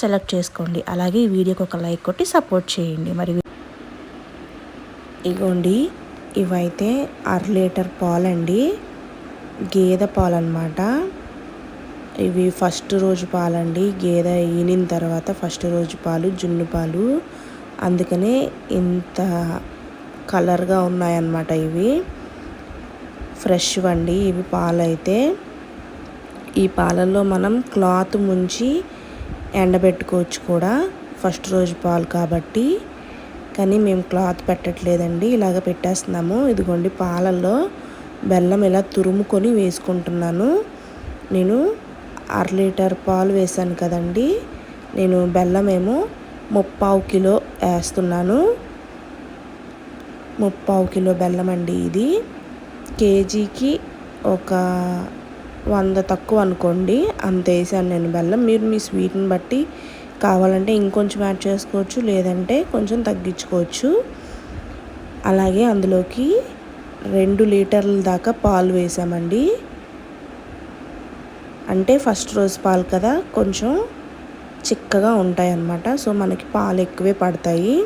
Select చేసుకోండి. అలాగే ఈ వీడియోకి ఒక లైక్ కొట్టి సపోర్ట్ చేయండి. మరి ఇగోండి ఇవైతే అర లీటర్ పాలండి. గేదె పాలు అనమాట ఇవి ఫస్ట్ రోజు పాలండి. గేదె ఈనిన తర్వాత ఫస్ట్ రోజు పాలు జున్ను పాలు. అందుకనే ఇంత కలర్గా ఉన్నాయన్నమాట ఇవి. ఫ్రెష్ అండి ఇవి పాలైతే. ఈ పాలల్లో మనం క్లాత్ ముంచి ఎండబెట్టుకోవచ్చు కూడా. ఫస్ట్ రోజు పాలు కాబట్టి. కానీ మేము క్లాత్ పెట్టట్లేదండి. ఇలాగ పెట్టేస్తున్నాము. ఇదిగోండి పాలల్లో బెల్లం ఇలా తురుముకొని వేసుకుంటున్నాను. నేను అర లీటర్ పాలు వేసాను కదండి. నేను బెల్లం ఏమో ముప్పావు కిలో వేస్తున్నాను. ముప్పావు కిలో బెల్లం అండి ఇది. కేజీకి ఒక వంద తక్కువ అనుకోండి. అంత వేసాను నేను బెల్లం. మీరు మీ స్వీట్ని బట్టి కావాలంటే ఇంకొంచెం యాడ్ చేసుకోవచ్చు లేదంటే కొంచెం తగ్గించుకోవచ్చు. అలాగే అందులోకి రెండు లీటర్ల దాకా పాలు వేసామండి. అంటే ఫస్ట్ రోజు పాలు కదా కొంచెం చిక్కగా ఉంటాయి అన్నమాట సో మనకి పాలు ఎక్కువే పడతాయి.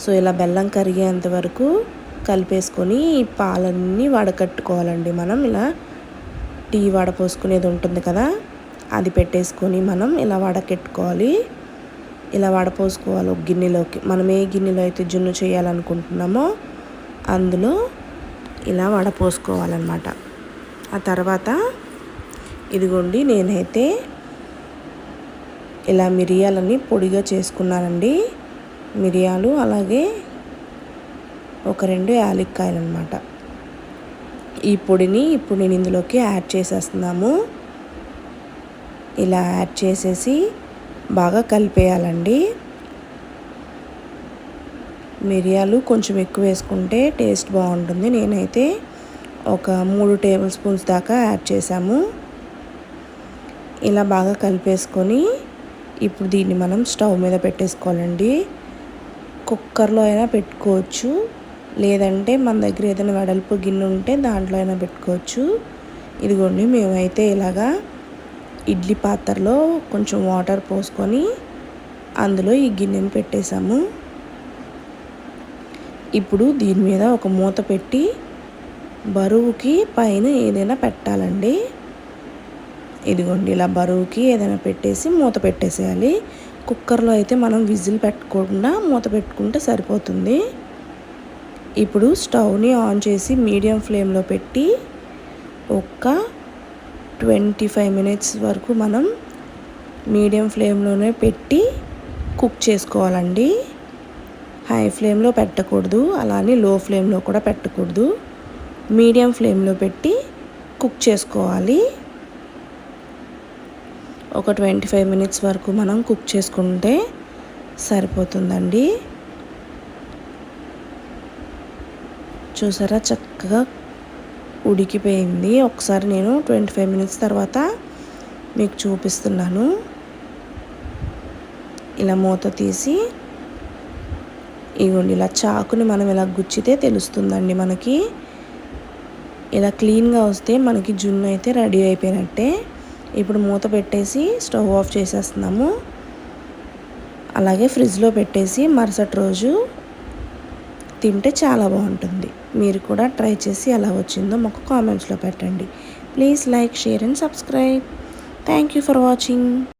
సో ఇలా బెల్లం కరిగేంత వరకు కలిపేసుకొని పాలన్నీ వడకట్టుకోవాలండి మనం. ఇలా టీ వడపోసుకునేది ఉంటుంది కదా అది పెట్టేసుకొని మనం ఇలా వడకెట్టుకోవాలి. ఇలా వడపోసుకోవాలి ఒక గిన్నెలోకి. మనం ఏ గిన్నెలో అయితే జున్ను చేయాలనుకుంటున్నామో అందులో ఇలా వడపోసుకోవాలన్నమాట ఆ తర్వాత ఇదిగోండి నేనైతే ఇలా మిరియాలని పొడిగా చేసుకున్నానండి. మిరియాలు అలాగే ఒక రెండు యాలక్కాయలు అనమాట ఈ పొడిని ఇప్పుడు నేను ఇందులోకి యాడ్ చేసేస్తున్నాము. ఇలా యాడ్ చేసేసి బాగా కలిపేయాలండి. మిరియాలు కొంచెం ఎక్కువ వేసుకుంటే టేస్ట్ బాగుంటుంది. నేనైతే ఒక మూడు టేబుల్ స్పూన్స్ దాకా యాడ్ చేసాము ఇలా బాగా కలిపేసుకొని ఇప్పుడు దీన్ని మనం స్టవ్ మీద పెట్టేసుకోవాలండి. కుక్కర్లో అయినా పెట్టుకోవచ్చు. లేదంటే మన దగ్గర ఏదైనా వెడల్పు గిన్నె ఉంటే దాంట్లో అయినా పెట్టుకోవచ్చు. ఇదిగోండి మేమైతే ఇలాగా ఇడ్లీ పాత్రలో కొంచెం వాటర్ పోసుకొని అందులో ఈ గిన్నెని పెట్టేశాము. ఇప్పుడు దీని మీద ఒక మూత పెట్టి బరువుకి పైన ఏదైనా పెట్టాలండి. ఇదిగోండి ఇలా బరువుకి ఏదైనా పెట్టేసి మూత పెట్టేసేయాలి. కుక్కర్లో అయితే మనం విజిల్ పెట్టకుండా మూత పెట్టుకుంటే సరిపోతుంది. ఇప్పుడు స్టవ్ని ఆన్ చేసి మీడియం ఫ్లేమ్లో పెట్టి ఒక్క ట్వంటీ ఫైవ్ మినిట్స్ వరకు మనం మీడియం ఫ్లేమ్లోనే పెట్టి కుక్ చేసుకోవాలండి. హై ఫ్లేమ్లో పెట్టకూడదు అలానే లో ఫ్లేమ్లో కూడా పెట్టకూడదు. మీడియం ఫ్లేమ్లో పెట్టి కుక్ చేసుకోవాలి. ఒక ట్వంటీ ఫైవ్ మినిట్స్ వరకు మనం కుక్ చేసుకుంటే సరిపోతుందండి. చూసారా? చక్కగా ఉడికిపోయింది. ఒకసారి నేను ట్వంటీ ఫైవ్ మినిట్స్ తర్వాత మీకు చూపిస్తున్నాను. ఇలా మూత తీసి ఇవ్వండి. ఇలా చాకుని మనం ఇలా గుచ్చితే తెలుస్తుందండి మనకి. ఇలా క్లీన్గా వస్తే మనకి జున్ను అయితే రెడీ అయిపోయినట్టే. ఇప్పుడు మూత పెట్టేసి స్టవ్ ఆఫ్ చేసేస్తున్నాము. అలాగే ఫ్రిడ్జ్లో పెట్టేసి మరుసటి రోజు తింటే చాలా బాగుంటుంది. మీరు కూడా ట్రై చేసి ఎలా వచ్చిందో మాకు కామెంట్స్లో పెట్టండి. Please like share and subscribe. Thank you for watching.